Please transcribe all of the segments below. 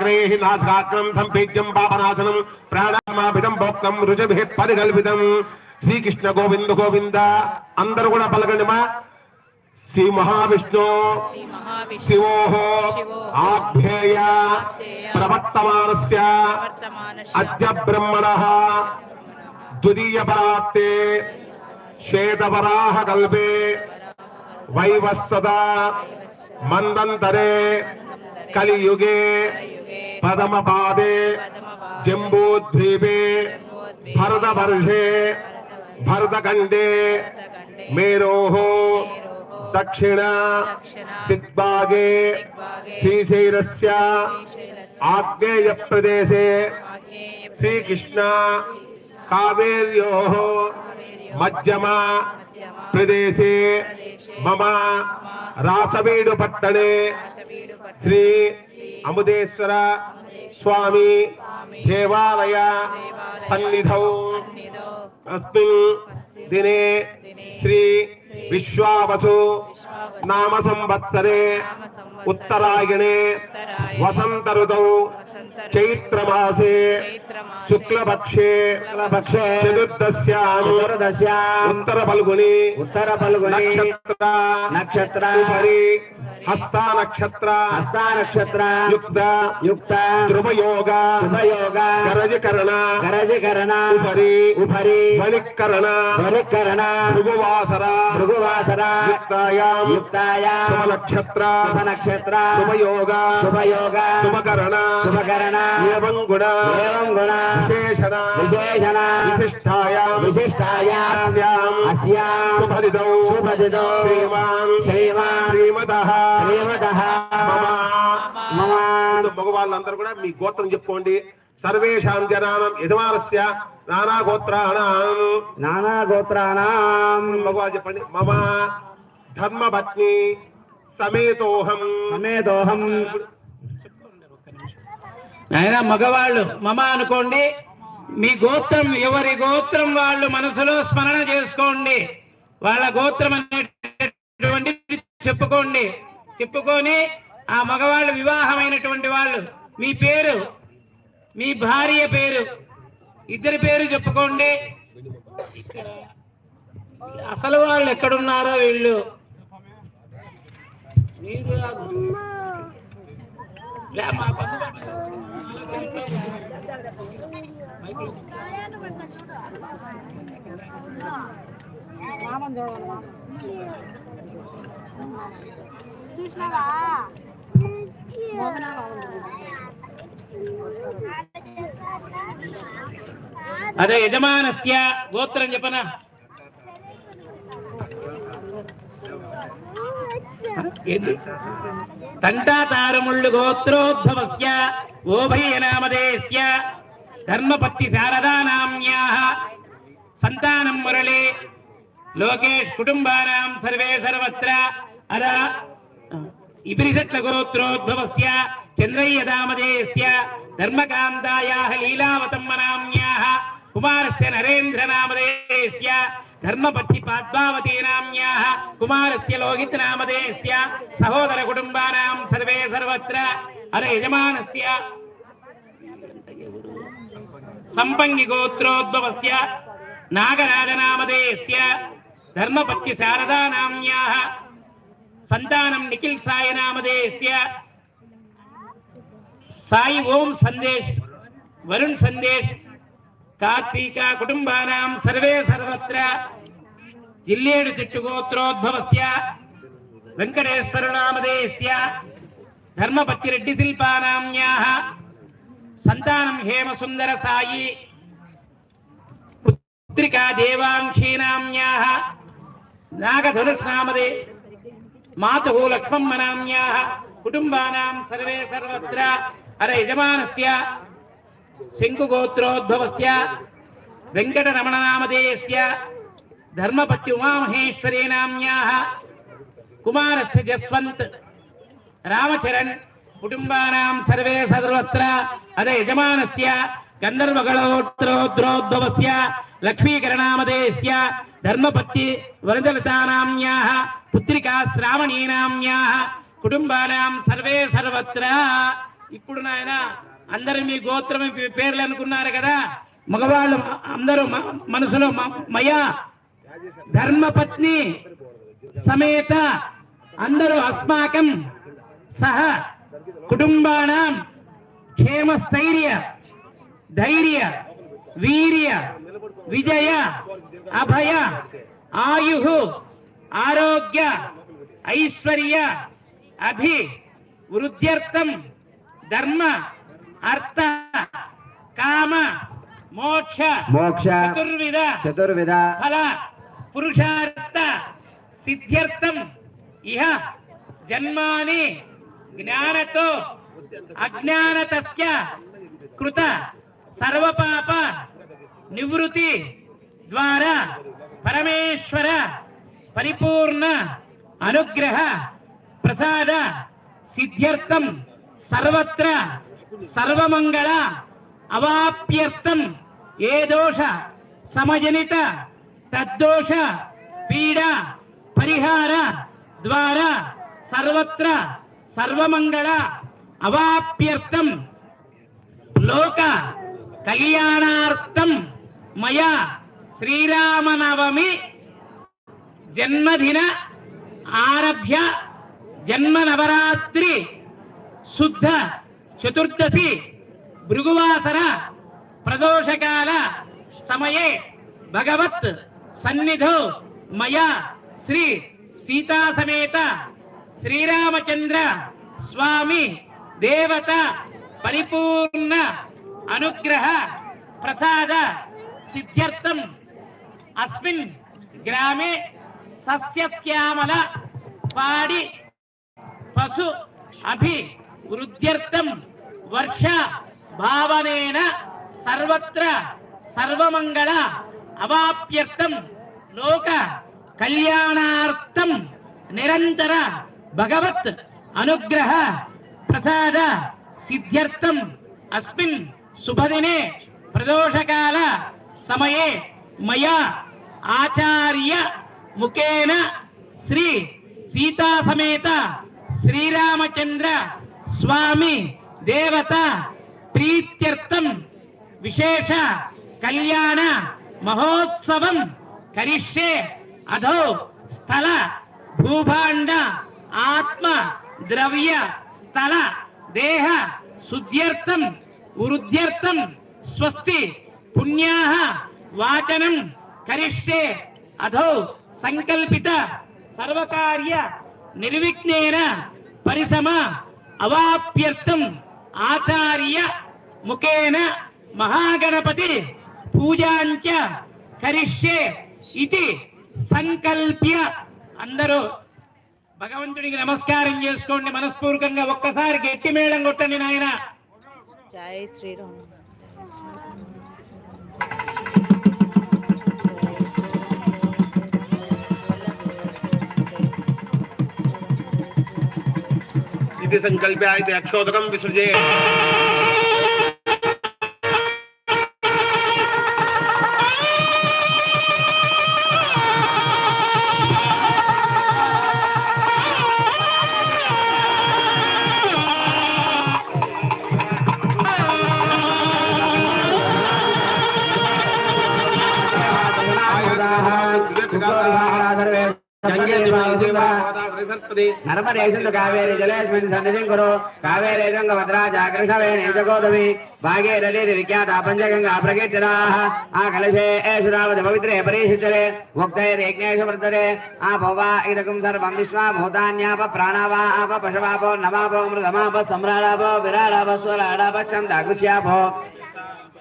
చక్రైः నాసికాగ్రం సంపీడ్యం పాపనాశనం ప్రాణామాభిదం భోక్తం రుజభిః పరికల్పితం శ్రీకృష్ణ గోవింద గోవింద అందరూ కూడా పలకండి మా శ్రీ మహావిష్ణు శ్రీ శివో ఆభ్యేయ ప్రవర్తమానస్య అద్య బ్రహ్మణ ద్వితీయ పరార్తే శ్వేతవరాహ కల్పే వైవస్వత మందంతరే కలియుగే पदमपादे। जम्बूद्वीपे। भरतवर्षे। भरतखण्डे। मेरोः। दक्षिण। दिग्भागे। आगेय प्रदेश श्रीकृष्ण। कावेरियो। मध्यम। प्रदेश। मम। राचबीडुपट्टणे श्री అముదేశ్వర స్వామి దేవాలయ సన్నిధౌ. అస్మిన్ దినే శ్రీ విశ్వావసు నామ సంవత్సరే ఉత్తరాయణే వసంత ఋతౌ చైత్రమాసే శుక్లపక్షే పక్షే చతుర్దశ్యాం ఉత్తర పల్గుని ఉత్తర పల్గొని నక్షత్ర నక్షత్ర ఉపరి హస్త నక్షత్ర. హస్త నక్షత్ర. యుక్త. యుక్త. ధ్రువయోగ. శుభయోగ గరజకరణ. గరజకరణ. ఉపరి. ఉపరి. వణికరణ బలికరణ భృగువాసర. భృగువాసర. యుక్తాయాం. యుక్తాయ. శుభ నక్షత్ర శుభ నక్షత్ర శుభయోగ. శుభయోగ. శుభకరణ. శుభకరణ. ఏవం గుణ ఏవం గుణ విశేషణ. విశేషణ. విశిష్టాయాం. విశిష్టాయాం. అస్యాం. శుభదిదౌ. శుభదిదౌ. శ్రీమాన్. శ్రీమాన్. శ్రీమతః. మగవాళ్ళందరూ కూడా మీ గోత్రం చెప్పుకోండి. సర్వేషాం జనానం యజమానస్య నానా గోత్రాణం నానా గోత్రానాం మగవాళ్ళు చెప్పండి. మమ. ధర్మపత్ని సమేతోహం సమేతోహం ఆయన మగవాళ్ళు మమ అనుకోండి. మీ గోత్రం ఎవరి గోత్రం వాళ్ళు మనసులో స్మరణ చేసుకోండి. వాళ్ళ గోత్రం అనేటటువంటి చెప్పుకోండి. చెప్పుకొని ఆ మగవాళ్ళు వివాహమైనటువంటి వాళ్ళు మీ పేరు మీ భార్య పేరు ఇద్దరి పేరు చెప్పుకోండి. అసలు వాళ్ళు ఎక్కడున్నారో వీళ్ళు? మీరు చూడాలి చూసినావా? అదే యజమానస్య గోత్రం చెప్పనా? తంటాతారముళ్ళు గోత్రోద్భవస్య ఓభయనామదేశ్య ధర్మపత్తి శారదా నామ్యా సంతానం మురళి లోకేష్ కుటుంబానాం సర్వే సర్వత్ర అదా ఇబ్రిషట్ల గోత్రోద్భవస్య చంద్రయ్య దామదేశ్య ధర్మకాంతాయాः లీలావతమ్మ కుమారస్య నరేంద్ర నామదేశ్య ధర్మపత్తి పాద్మావతీ నామ్యాः కుమారస్య లోహిత నామదేశ్య సహోదర కుటుంబానాం సర్వే సర్వత్ర అర యజమానస్య సంపంగి గోత్రోద్భవస్య నాగరాజనామదేశ్య ధర్మపత్తి శారదా నామ్యాహ సంతానం నిఖిల్ సాయి సాయి ఓం సందేశ్ వరుణ్ సందేశ్ కార్తీక కుటుంబానాం సర్వే సర్వత్ర జిల్లేడు చెట్టు గోత్రోద్భవస్య వెంకటేశ్వర నామదేశ్య ధర్మపత్తి రెడ్డి శిల్పానామ్యాః సంతానం హేమసుందర సాయి. పుత్రికా దేవాంశీనామ్యాః నాగధనుష్నామదే మాతు లక్ష్మమ్మ నామ్యాః కుటుంబానాం సర్వే సర్వత్ర అర యజమానస్య శంకుగోత్రోద్భవస్య వెంకటరమణనామధేయస్య ధర్మపతి ఉమామహేశ్వరీ నామ్యా కుమారస్య జస్వంత్ రామచరణ్ కుటుంబానాం సర్వే సర్వత్ర అదే యజమానస్య గంధర్వగళోత్రోద్రోద్భవస్య లక్ష్మీకరణామదేశ్య ధర్మపత్తి వరదలతానామ్యాः పుత్రికా శ్రావణీనామ్యాः కుటుంబానాం సర్వే సర్వత్ర. ఇప్పుడు నాయన అందరు మీ గోత్రం పేర్లు అనుకున్నారు కదా? మగవాళ్ళు అందరూ మనసులో మయా ధర్మపత్ని సమేత అందరూ అస్మాకం సహ కుటుంబానాం క్షేమస్థైర్య ధైర్య వీర్య విజయ అభయ ఆయు ఆరోగ్య ఐశ్వర్య అభి వృద్ధ్యర్థం ధర్మ అర్థ కామ మోక్ష మోక్ష చతుర్విధ చతుర్విధ ఫల పురుషార్థ సిద్ధ్యర్థం ఇహ జన్మాని జ్ఞానతో అజ్ఞానతస్య కృత సర్వపాప నివృత్తి ద్వారా పరమేశ్వర పరిపూర్ణ అనుగ్రహ ప్రసాద సిద్ధ్యర్థం సర్వత్ర సర్వమంగళ అవాప్యర్థం. ఏ దోష? సమజనిత తద్దోష పీడ పరిహార ద్వారా సర్వత్ర సర్వమంగళ అవాప్యర్థం. లోక కళ్యాణార్థం మయా శ్రీరామనవమి జన్మదిన ఆరభ్య జన్మ నవరాత్రి శుద్ధ చతుర్దశి భృగువాసర ప్రదోషకాల సమయే భగవత్ సన్నిధో మయా శ్రీ సీతా సమేత శ్రీరామచంద్ర స్వామి దేవత పరిపూర్ణ అనుగ్రహ ప్రసాద సిద్ధ్యర్థం. అస్మిన్ గ్రామే సస్యశ్యామల పాడి పశు అభి వృద్ధ్యర్థం వర్ష భావనేన సర్వత్ర సర్వమంగళ అవాప్యర్థం లోక కళ్యాణార్థం నిరంతర భగవత్ అనుగ్రహ ప్రసాద సిద్ధ్యర్థం. అస్మిన్ శుభదినే ప్రదోషకాల సమయే మయా ఆచార్య ముఖేన శ్రీ సీతా సమేత శ్రీరామచంద్ర స్వామి దేవత ప్రీత్యర్థం విశేష కళ్యాణ మహోత్సవం కరిష్యే అధో స్థల భూభాండ ఆత్మ ద్రవ్య స్థల దేహ శుద్ధ్యర్థం వృద్ధ్యర్థం స్వస్తి పుణ్యా వాచనం కరిష్యే అధో సంకల్పిత సర్వకార్య నిర్విఘ్నేన పరిసమ అవాప్యర్థం ఆచార్య ముఖేన మహాగణపతి పూజాంచ కరిష్యే ఇది సంకల్ప్య. అందరూ భగవంతుడికి నమస్కారం చేసుకోండి. మనస్పూర్వకంగా ఒక్కసారి గట్టి మేళం కొట్టండి నాయన. జై శ్రీరామ్. ఇది సంకల్ప్య ఇది అక్షోదకం విసృజే నర్మదేశందు కావేరి జలేస్మిన్ సన్నిధిం కురు కావేరే గంగ భద్రా జాగృషవేణేశగోదమి భాగీరథి విఖ్యాత పంచగంగా ప్రకీర్తిరా ఆ కలశే ఏషురావతి పవిత్రే పరీషిచరే ముక్తైర్యజ్ఞేషు వృద్ధరే ఆ భోవా ఇదకం సర్వం విశ్వా భూతాన్యాప ప్రాణావా ఆప పశవాపో నవాపో మృతమాప సమ్రాడాపో విరాడాప స్వరాడాప చందాకుశ్యాపో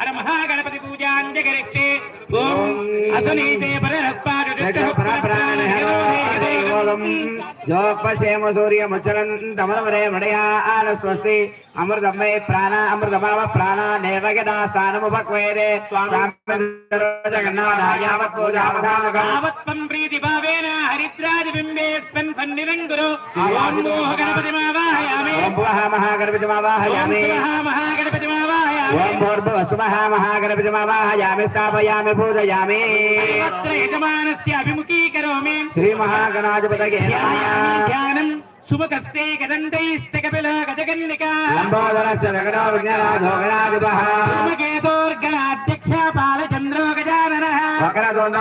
అర మహాగణపతి పూజాంజగరిక్షే ఓం అసునీతే పరరత్పాడు జోక్పశేమ సూర్యముచ్చలంతమరమరే మడయా ఆనస్వస్తి అమృతమై ప్రాణ అమృతమావ ప్రాణ నేవగదా స్థానముపక్వేదే స్వామిజగన్నాథాయావత్పూజావధానగావత్పం హరిద్రాది స్థాపయామి పూజయామి. అభిముఖీకరోమి శ్రీ మహాగణాధిపతయే ధ్యానం సుముఖస్తే గదండైస్త కపిల గజగన్నిక లంబోదరస్య వెగడ విఘ్నరాజో గణాధిపః సుమకేతోర్గణాధ్యక్ష పాలచంద్రో గజాననః వక్రదొండ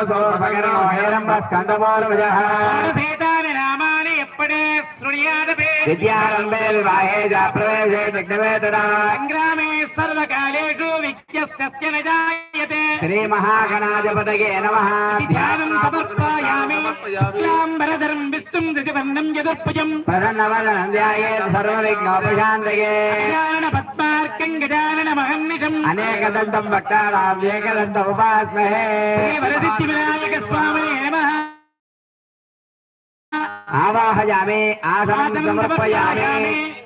विद्यारम्भे विवाहे च प्रवेशे जग्नवे तदा सङ्ग्रामे सर्वकालेषु विज्ञस्य न जायते श्रीमहागणाधिपतये नमः ध्यानं समर्पयामि शुक्लाम्बरधरं विष्णुं दशवर्णं यदुर्भुजं प्रसन्नवदनं ध्याये सर्वविघ्नोपशान्तये पद्मार्कं गजाननमहन्निशम् अनेकदन्तं भक्तानाम् एकदन्तमुपास्महे वरसिद्धिविनायकस्वामिने नमः आवाहयामि आसनं समर्पयामि।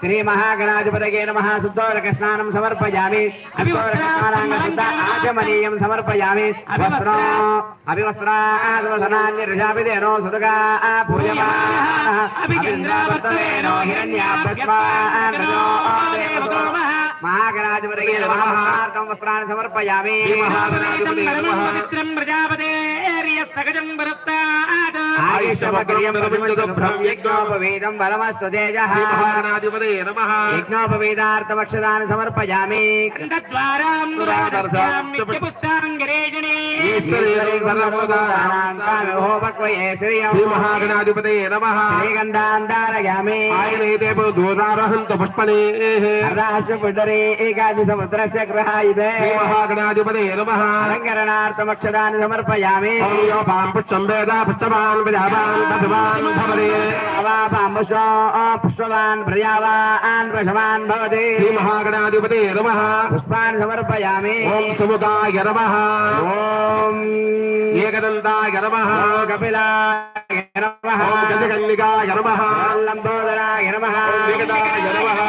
శ్రీ మహాగణాధిపతయే నమః. శుద్ధోరక స్నానం సమర్పయామి. ఆచమనీయం సమర్పయామి. అభివస్త్రాసనాన్యర్షాభిదేనో సుదుగా పూజమాభిచంద్రావర్తేనో महागणाधिपतये नमः महार्तं वस्त्राणि समर्पयामि महागणाधिपतये प्रजापतेर्यः सकजं वरत्तात् आयुष्यमग्रियं यज्ञोपवेदं बलमस्तु तेजः महागणाधिपतये नमः यज्ञोपवेदार्थमक्षदानि समर्पयामि अन्तद्वारां पुरादर्शां पुस्ताङ्ग శ్రీమహాగణాధిపతే నమ. శ్రీగంధాంధారయామి. ఆయనైతే దూరారహంత పుష్పణే. పుడరే ఏకాది సముద్రస్ గ్రహాయితే శ్రీమహాగణాధిపతే నమ. అలంకరణార్థమక్షదాన్ని సమర్పయామి. పుష్పం వేద పుష్పవాన్ ప్రజావాన్ పశువాన్ భవరే పుష్పవాన్ ప్రజావాన్ పశువాన్ భవతి. శ్రీమహాగణాధిపతే నమ. పుష్పాన్ని సమర్పయామి. ఓం సముదాయ నమ. एकदन्ताय नमः कपिलाय नमः गजकन्निकाय नमः लम्बोदराय नमः विकटाय नमः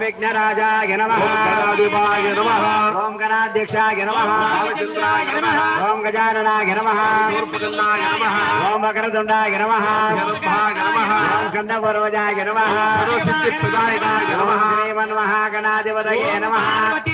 विघ्नराजाय नमः गणाधिपाय नमः ॐ गणाध्यक्षाय नमः रामचन्द्राय नमः ॐ गजाननाय नमः ूर्पदण्डाय नमः ॐ मकरदण्डाय नमः नमः स्कन्दपूर्वजाय नमः सर्वसिद्धिप्रदायकाय नमः श्रीमन्महागणाधिपतये नमः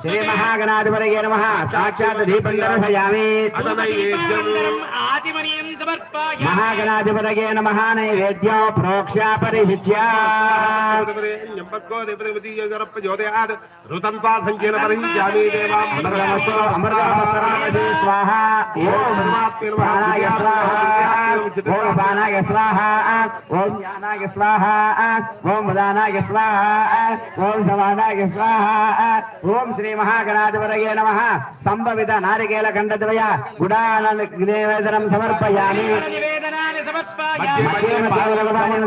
శ్రీ మహాగణాధిపతయ నమ. సాక్షాత్ దీపం దర్శయామి. ఆచిమర్యం మహాగణాధిపతగే నమ నైవేద్యం ప్రోక్షాపరిహిత్యా ఓం శ్రీ మహాగణాధిపతగే నమ సంభవిత నారికేల ఖండద్వయ గుడాన నివేదనం సమర్పయా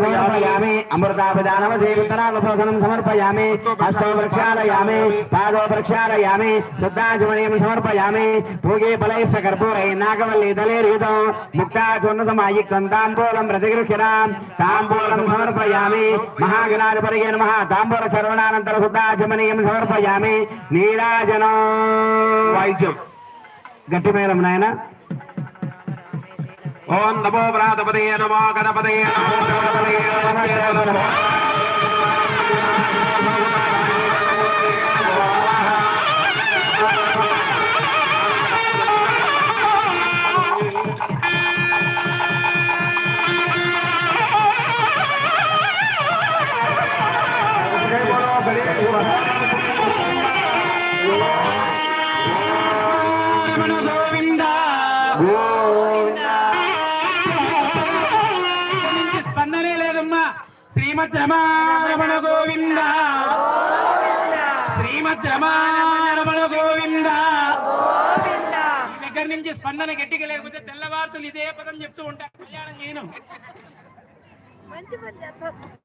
సమర్పయామి. అమృతాభిదానవ సేవితరాభోసనం సమర్పయామి. హస్తో ప్రక్షాళయామి పాదో ప్రక్షాళయామి శుద్ధాచమనీయం సమర్పయామి. పూగే బలైస్త కర్పూరై నాగవల్లి దళేర్యుతం ముక్తాచూర్ణ సమాయుక్తం తాంబూలం ప్రతిగృహ్యరాం తాంబూలం సమర్పయామి. మహాగణాధి పరిగే నమ తాంబూల చర్వణానంతర శుద్ధాచమనీయం సమర్పయామి నీరాజనం నాయన. ఓం నమో వ్రాతపదే నమో గణపదే నమో గణపదే నమో శ్రీమద్ రమణ గోవింద. దగ్గర నుంచి స్పందన గట్టిగా లేకపోతే తెల్లవార్తలు ఇదే పదం చెప్తూ ఉంటా. కళ్యాణం చేయను. మంచి పని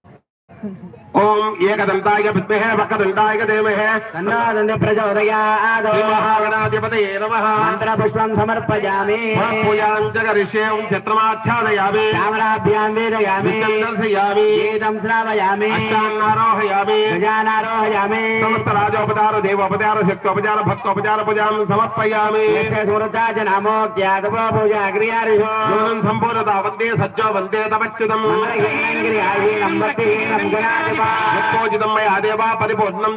చేస్తాం ఓం ఏకదంతాయ విద్మహే వక్రదంతాయ ధీమహే తన్నాదండి ప్రచోదయాద్ శ్రీ మహాగణాధిపతయే నమః మంత్రపుష్పం సమర్పయామి పూజాం చ కరిష్యే ఓం చిత్రమాచ్ఛాదయామి చామరాభ్యాం వేదయామి దర్శయామి గీతం శ్రావయామి అక్షాన్నారోహయామి గజానారోహయామి సమస్త రాజోపచార దేవోపచార శక్తోపచార భక్తోపచార పూజాం సమర్పయామి యస్య స్మృతా చ నమో జ్ఞాతవో పూజా క్రియారిషో నూనం సంపూర్ణత వందే సజ్జో వందే తమచ్యుతం మంగళగిరిహీనం భక్తిహీనం గుణాధిపా యత్పోజితం మయా దేవా పరిపూర్ణం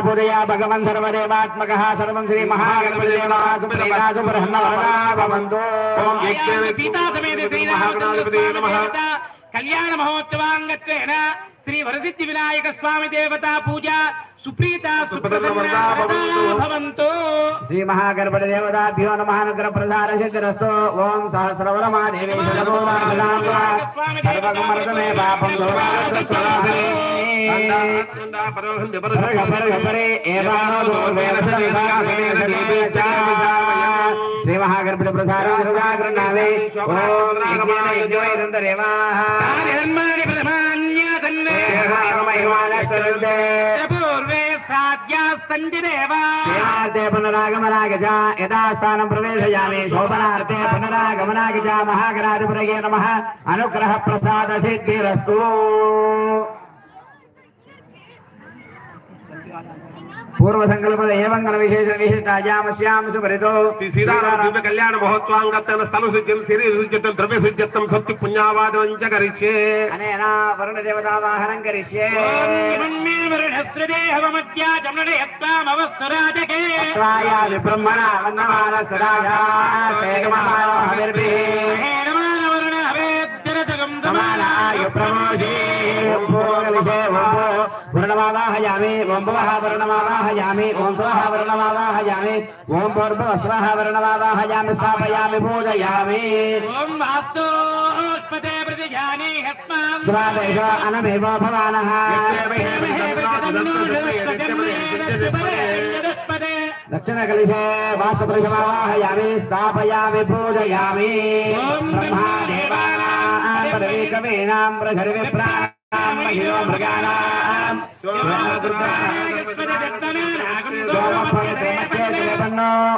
పూజయా భగవన్ సర్వదేవాత్మక సర్వం శ్రీ మహాగణపతిదేవాసు భవంతు కళ్యాణ మహోత్సవాంగత్వేన శ్రీ వరసిద్ధి వినాయక స్వామి దేవతా పూజ. సుప్రీత భవంతు. శ్రీ మహాగణపతి దేవతాభ్యో నమః ప్రసార సిద్ధిరస్తో ఓం సహస్రవర మహాదేవి సర్వకుమర్దమే పాపం పరే శ్రీ మహాగణపతి ప్రసారం ఓం. యజ్ఞేంద్రేవాహ खण्डिदेव देवार्थे पुनरागमनाय च यदा स्थानं प्रवेशयामि शोभनार्थे पुनरागमनाय च महागणाधिपतये చ మహాగణాధిపతయే నమః అనుగ్రహ ప్రసాద సిద్ధిరస్తు పూర్వ సంకల్పద ఏవంగన విశేష విశిష్టాయామస్యాం సుపరితో. శ్రీ సీతారామ దివ్య కళ్యాణ మహోత్సవాంగత్తన స్థల శుద్ధ్యం శరీర శుద్ధ్యతం ద్రవ్య శుద్ధ్యతం సత్య పుణ్యావాదం చ కరిష్యే. అనేన వరుణ దేవతా వాహనం కరిష్యే బ్రహ్మణ వందమాన సదాజా సమానాయ ప్రమోషే ఓం భోగలిషే ఓం భో వర్ణమావాహయామి ఓం భవః వర్ణమావాహయామి ఓం స్వః వర్ణమావాహయామి ఓం భూర్భువ స్వః వర్ణమావాహయామి స్థాపయామి పూజయామి ఓం వాస్తోస్పదే ప్రతిజానే హస్మాన్ స్వాదేశ అనమేవ భవానః దక్షిణ కలిశే వాస్తు స్థాపయామి పూజయామి ఓం బ్రహ్మాదేవానాం పదవీ కవీనాం ప్రసరి మృగాణాం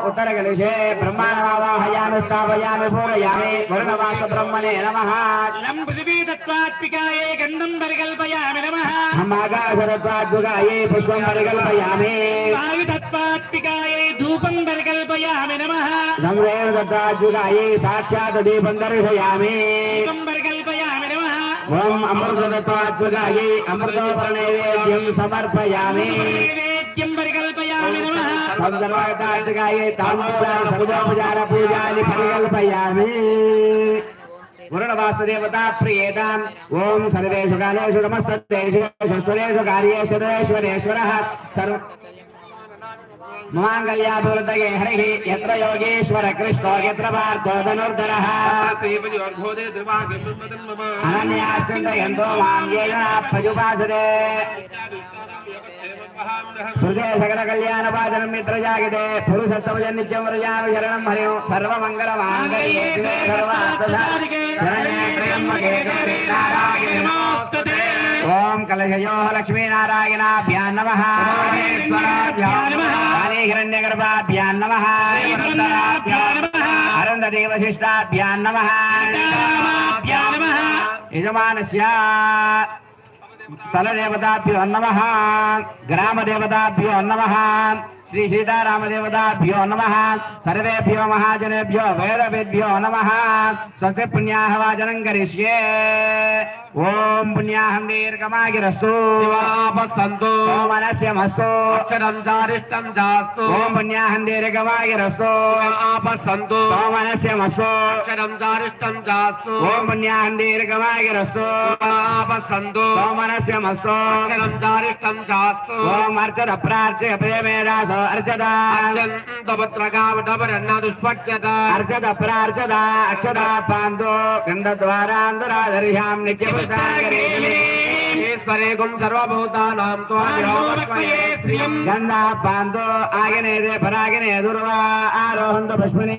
ఉత్తర కలిశే బ్రహ్మాణమావాహయామి స్థాపయామి పూజయామి వరుణవాస బ్రహ్మణే నమః. పృథివీతత్వాత్మికాయే గంధం పరికల్పయామి నమః. అమ్మాకాశరత్వాద్భుగాయే పుష్పం పరికల్పయామి. వాయుతత్వాత్మికాయే ధూపం పరికల్పయామి నమః. సంవేద దత్తాద్భుగాయే సాక్షాత్ దీపం దర్శయామి. దీపం పరికల్పయామి నమః ఓం అమృతత్వాత్మకాయే అమృతోపనైవేద్యం సమర్పయామి. నైవేద్యం పరికల్పయామి నమః. సందర్భార్థాత్మకాయే తాంబూల సర్వోపచార పూజాని పరికల్పయామి. వరుణవాస్తదేవతా ప్రియేతాం. ఓం సర్వేషు కాలేషు దేశ్వరేశ్వర సర్వ మాంగళ్యాభివృద్ధయే హరి ఎత్ర యోగేశ్వర కృష్ణో ఎత్ర పార్థో ధనుర్ధరః అనన్యాశ్చింతయంతో మాం ఏన పజుపాసతే సృజే సకల కళ్యాణ పాదనం మిత్ర జాగితే పురుషత్తమ నిత్యం వృజాను శరణం హరిం సర్వమంగళ మాంగళ్యే ఓం కలశయో లక్ష్మీనారాయణాభ్యాం నమ హిరణ్యగర్భాభ్యాం నమ అరుంధదేవశిష్టాభ్యాం నమః యజమానస్య స్థలదేవతాభ్యో నమ గ్రామదేవతాభ్యో నమ శ్రీ సీతారామదేవతాభ్యో నమ సర్వేభ్యో మహాజనేభ్యో వేదవేద్భ్యో నమ స్వస్తి పుణ్యాహ వాచనం కరిష్యే ఓం పుణ్యాహం దీర్ఘమాగిరస్తు శివాపసంతు సోమనస్య మస్తు అక్షరం చారిష్టం చాస్తు ఓం పుణ్యాహం దీర్ఘమాగిరస్తు ఆపసంతు సోమనస్య మస్తు అక్షరం చారిష్టం చాస్తు ఓం పుణ్యాహం దీర్ఘమాగిరస్తు ఆపసంతు సోమనస్య మస్తు అక్షరం చారిష్టం చాస్తు ఓం అర్చద ప్రార్చయ ప్రియమేదాసో అర్చద అర్చంతపుత్రకావటపరన్న దుష్పక్షత అర్చద ప్రార్చద అక్షద పాందో గంధద్వారాంధరాధర్యాం నిత్యపుష్టాంగరే ఈశ్వరేకం సర్వభూతానాం త్వామిహోమత్వయే శ్రియం గంధ పాందో ఆగనే పరాగనే దుర్వా ఆరోహంత పుష్పనే